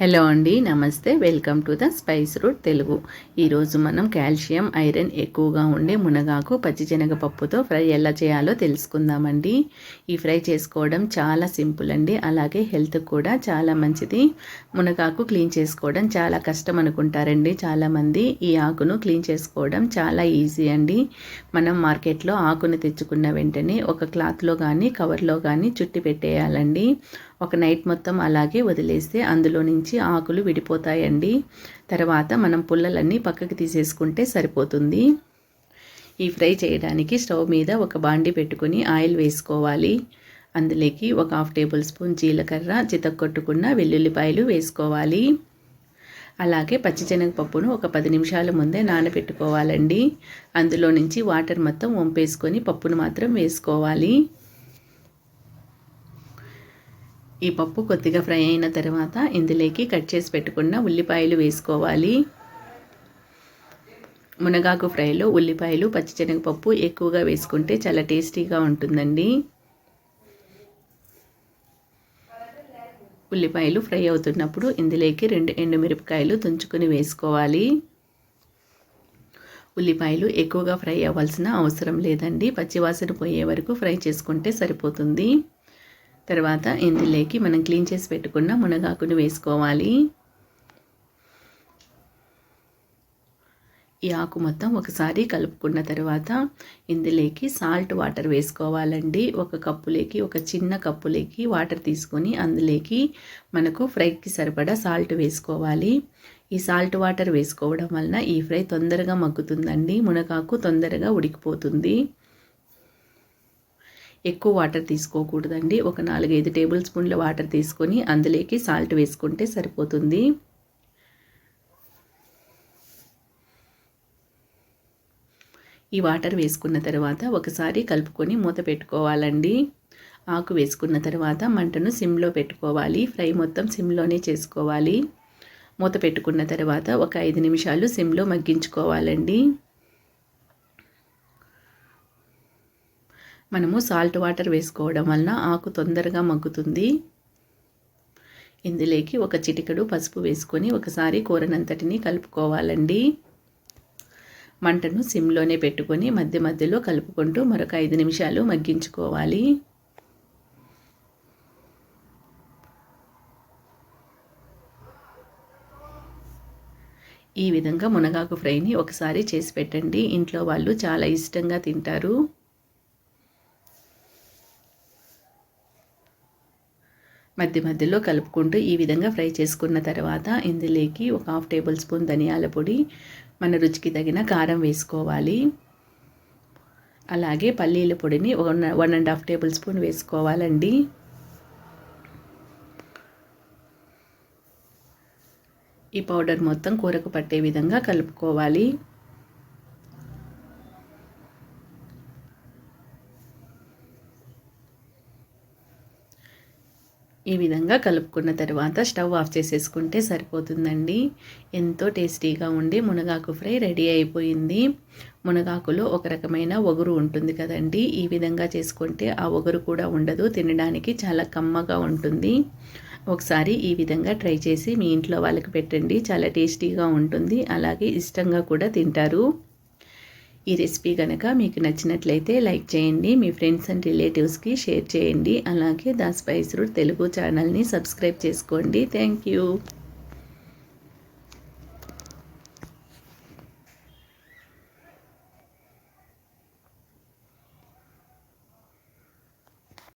Hello అండి నమస్తే. Welcome to the spice route Telugu. ఈరోజు మనం కాల్షియం ఐరన్ ఎక్కువగా ఉండే మునగాకు పచ్చిశనగపప్పుతో ఫ్రై ఎలా చేయాలో తెలుసుకుందామండి. ఈ ఫ్రై చేసుకోవడం చాలా సింపుల్ అండి. అలాగే హెల్త్ కూడా చాలా మంచిది. మునగాకు క్లీన్ చేసుకోవడం చాలా కష్టం అనుకుంటారండి చాలామంది. ఈ ఆకును క్లీన్ చేసుకోవడం చాలా ఈజీ అండి. మనం మార్కెట్లో ఆకును తెచ్చుకున్న వెంటనే ఒక క్లాత్లో కానీ కవర్లో కానీ చుట్టి పెట్టేయాలండి. ఒక నైట్ మొత్తం అలాగే వదిలేస్తే అందులో నుంచి ఆకులు విడిపోతాయండి. తర్వాత మనం పుల్లలన్నీ పక్కకి తీసేసుకుంటే సరిపోతుంది. ఈ ఫ్రై చేయడానికి స్టవ్ మీద ఒక బాండి పెట్టుకుని ఆయిల్ వేసుకోవాలి. అందులోకి ఒక హాఫ్ టేబుల్ స్పూన్ జీలకర్ర చితక్కొట్టుకున్న వెల్లుల్లిపాయలు వేసుకోవాలి. అలాగే పచ్చిశనగపప్పును ఒక పది నిమిషాల ముందే నానబెట్టుకోవాలండి. అందులో నుంచి వాటర్ మొత్తం వంపేసుకొని పప్పును మాత్రం వేసుకోవాలి. ఈ పప్పు కొద్దిగా ఫ్రై అయిన తర్వాత ఇందులోకి కట్ చేసి పెట్టుకున్న ఉల్లిపాయలు వేసుకోవాలి. మునగాకు ఫ్రైలో ఉల్లిపాయలు పచ్చిశనగపప్పు ఎక్కువగా వేసుకుంటే చాలా టేస్టీగా ఉంటుందండి. ఉల్లిపాయలు ఫ్రై అవుతున్నప్పుడు ఇందులోకి రెండు ఎండుమిరపకాయలు తుంచుకొని వేసుకోవాలి. ఉల్లిపాయలు ఎక్కువగా ఫ్రై అవ్వాల్సిన అవసరం లేదండి. పచ్చివాసన పోయే వరకు ఫ్రై చేసుకుంటే సరిపోతుంది. తర్వాత ఇందులోకి మనం క్లీన్ చేసి పెట్టుకున్న మునగాకును వేసుకోవాలి. ఈ ఆకు మొత్తం ఒకసారి కలుపుకున్న తర్వాత ఇందులోకి సాల్ట్ వాటర్ వేసుకోవాలండి. ఒక కప్పులోకి ఒక చిన్న కప్పులోకి వాటర్ తీసుకొని అందులోకి మనకు ఫ్రైకి సరిపడా సాల్ట్ వేసుకోవాలి. ఈ సాల్ట్ వాటర్ వేసుకోవడం వలన ఈ ఫ్రై తొందరగా మగ్గుతుందండి. మునగాకు తొందరగా ఉడికిపోతుంది. ఎక్కువ వాటర్ తీసుకోకూడదండి. ఒక నాలుగైదు టేబుల్ స్పూన్ల వాటర్ తీసుకొని అందులోకి సాల్ట్ వేసుకుంటే సరిపోతుంది. ఈ వాటర్ వేసుకున్న తర్వాత ఒకసారి కలుపుకొని మూత పెట్టుకోవాలండి. ఆకు వేసుకున్న తర్వాత మంటను సిమ్లో పెట్టుకోవాలి. ఫ్రై మొత్తం సిమ్లోనే చేసుకోవాలి. మూత పెట్టుకున్న తర్వాత ఒక ఐదు నిమిషాలు సిమ్లో మగ్గించుకోవాలండి. మనము సాల్ట్ వాటర్ వేసుకోవడం వలన ఆకు తొందరగా మగ్గుతుంది. ఇందులోకి ఒక చిటికడు పసుపు వేసుకొని ఒకసారి కూరనంతటిని కలుపుకోవాలండి. మంటను సిమ్లోనే పెట్టుకొని మధ్య మధ్యలో కలుపుకుంటూ మరొక ఐదు నిమిషాలు మగ్గించుకోవాలి. ఈ విధంగా మునగాకు ఫ్రైని ఒకసారి చేసి పెట్టండి. ఇంట్లో వాళ్ళు చాలా ఇష్టంగా తింటారు. మధ్య మధ్యలో కలుపుకుంటూ ఈ విధంగా ఫ్రై చేసుకున్న తర్వాత ఇందులోకి ఒక హాఫ్ టేబుల్ స్పూన్ ధనియాల పొడి మన రుచికి తగిన కారం వేసుకోవాలి. అలాగే పల్లీల పొడిని one one and half tablespoon వేసుకోవాలండి. ఈ పౌడర్ మొత్తం కూరకు పట్టే విధంగా కలుపుకోవాలి. ఈ విధంగా కలుపుకున్న తర్వాత స్టవ్ ఆఫ్ చేసేసుకుంటే సరిపోతుందండి. ఎంతో టేస్టీగా ఉండి మునగాకు ఫ్రై రెడీ అయిపోయింది. మునగాకులో ఒక రకమైన ఒగురు ఉంటుంది కదండి. ఈ విధంగా చేసుకుంటే ఆ ఒగురు కూడా ఉండదు తినడానికి చాలా కమ్మగా ఉంటుంది. ఒకసారి ఈ విధంగా ట్రై చేసి మీ ఇంట్లో వాళ్ళకి పెట్టండి చాలా టేస్టీగా ఉంటుంది. అలాగే ఇష్టంగా కూడా తింటారు. ఈ రెసిపీ కనుక మీకు నచ్చినట్లయితే లైక్ చేయండి మీ ఫ్రెండ్స్ అండ్ రిలేటివ్స్కి షేర్ చేయండి అలాగే ద స్పైస్ రూట్ తెలుగు ఛానల్ని సబ్స్క్రైబ్ చేసుకోండి. Thank you.